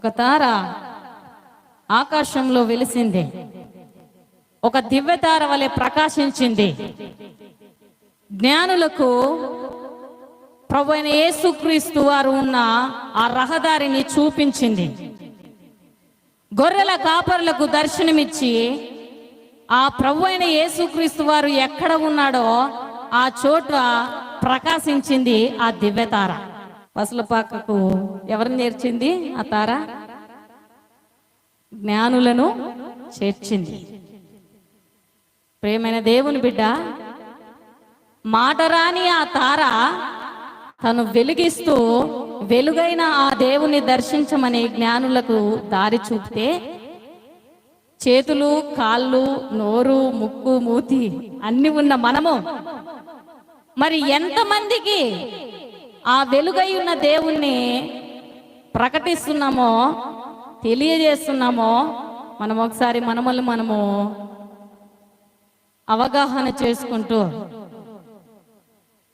ఒక తార ఆకాశంలో వెలిసింది. ఒక దివ్య తార వలె ప్రకాశించింది. జ్ఞానులకు ప్రభు అయిన యేసుక్రీస్తు వారు ఉన్న ఆ రహదారిని చూపించింది. గొర్రెల కాపరులకు దర్శనమిచ్చి ఆ ప్రభు అయిన యేసుక్రీస్తు వారు ఎక్కడ ఉన్నాడో ఆ చోట ప్రకాశించింది ఆ దివ్యతార పసలపాకకు ఎవరు నేర్చింది? ఆ తార? జ్ఞానులను చేర్చింది. ప్రేమైన దేవుని బిడ్డ మాటరాని ఆ తార తను వెలిగిస్తూ వెలుగైన ఆ దేవుని దర్శించమని జ్ఞానులకు దారి చూపితే చేతులు కాళ్ళు నోరు ముక్కు మూతి అన్ని ఉన్న మనము. మరి ఎంతమందికి ఆ వెలుగై ఉన్న దేవుణ్ణి ప్రకటిస్తున్నామో తెలియజేస్తున్నామో మనం ఒకసారి మనమల్ని మనము అవగాహన చేసుకుంటూ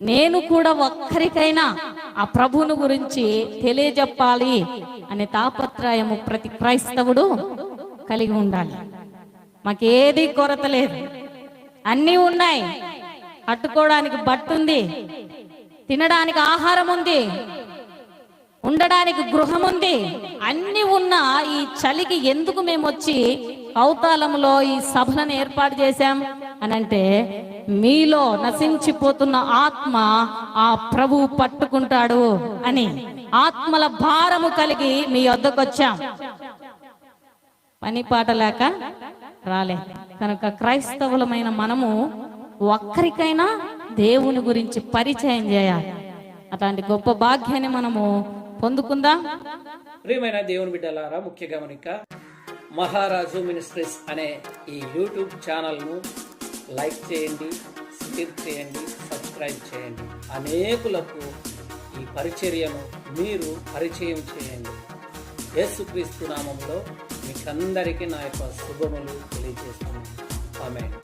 నేను కూడా ఒక్కరికైనా ఆ ప్రభువును గురించి తెలియజెప్పాలి అనే తాపత్రయము ప్రతి క్రైస్తవుడు కలిగి ఉండాలి. మాకేది కొరత లేదు. అన్నీ ఉన్నాయి. కట్టుకోవడానికి బట్టుంది. తినడానికి ఆహారం ఉంది. ఉండడానికి గృహం ఉంది. అన్ని ఉన్న ఈ చలికి ఎందుకు మేము వచ్చి కౌతాలంలో ఈ సభలను ఏర్పాటు చేశాం? అని అంటే మీలో నశించిపోతున్న ఆత్మ ఆ ప్రభువు పట్టుకుంటాడు అని. ఆత్మల భారము కలిగి మీ వద్దకు వచ్చాం. పని పాట లేక రాలే. కనుక క్రైస్తవులమైన మనము ఒక్కరికైనా దేవుని గురించి పరిచయం చేయాలి అట్లాంటి గొప్ప భాగ్యాన్ని మనము పొందుకుందాం? ప్రియమైన దేవుని బిడ్డలారా ముఖ్య గమనిక మహారాజు మినిస్ట్రీస్ అనే ఈ యూట్యూబ్ ఛానల్ను లైక్ చేయండి షేర్ చేయండి సబ్స్క్రైబ్ చేయండి. అనేకులకు ఈ పరిచర్యను మీరు పరిచయం చేయండి. యేసుక్రీస్తు నామంలో మీకందరికీ నా యొక్క శుభములు తెలియజేస్తున్నాను. ఆమె